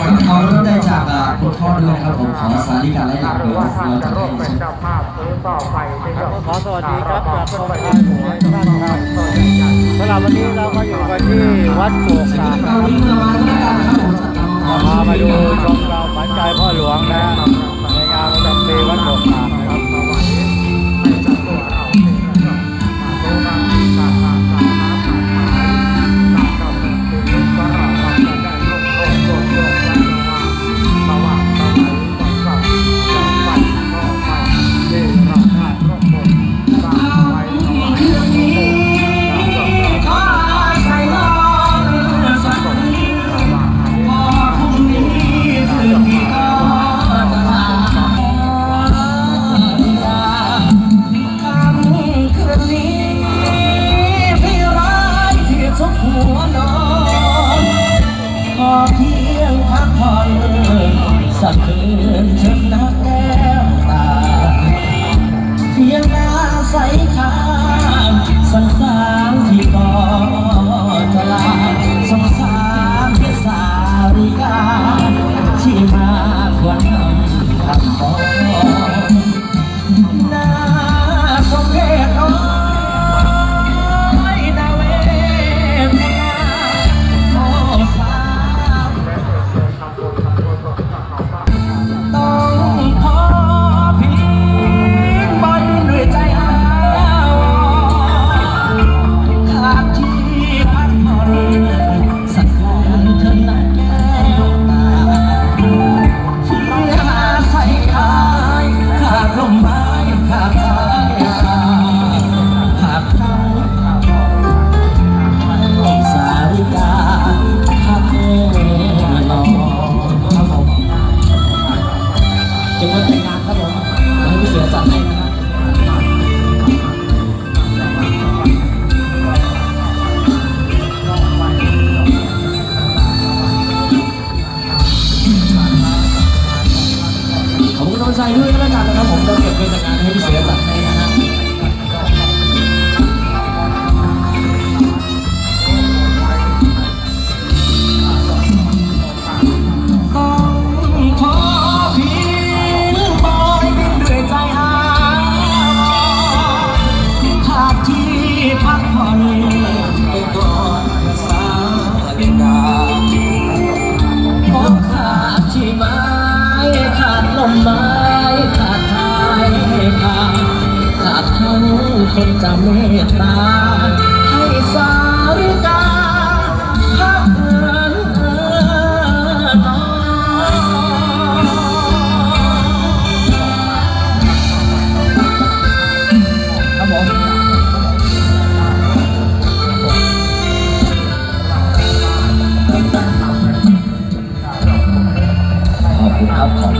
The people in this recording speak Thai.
วัต้เขาเริ่มได้จากคุณพ่อด้วยนครับผมขอสาริกาไล่หลังเดี๋ยวเราจะได้ชมขอสวัสดีครับจากกองพันหัวท่านครับสำหรับวันนี้เรามาอยู่กันที่วัดโกกสามพามาดูชมเราขวัญใจพ่อหลวงนะในงานประจำปีวัดโกกสาม เพียงพักผ่อนสักคืนจนนักแก้ตาเพียงหนาใสขาวสันสาง ใจด้วยก็แล้วกันนะครับผมเราเก็บเงินจากงานให้พี่เสือจัดให้ เนจ้เมตตาให้สาริกาพักเงินครับผมขอบคุณครัอบ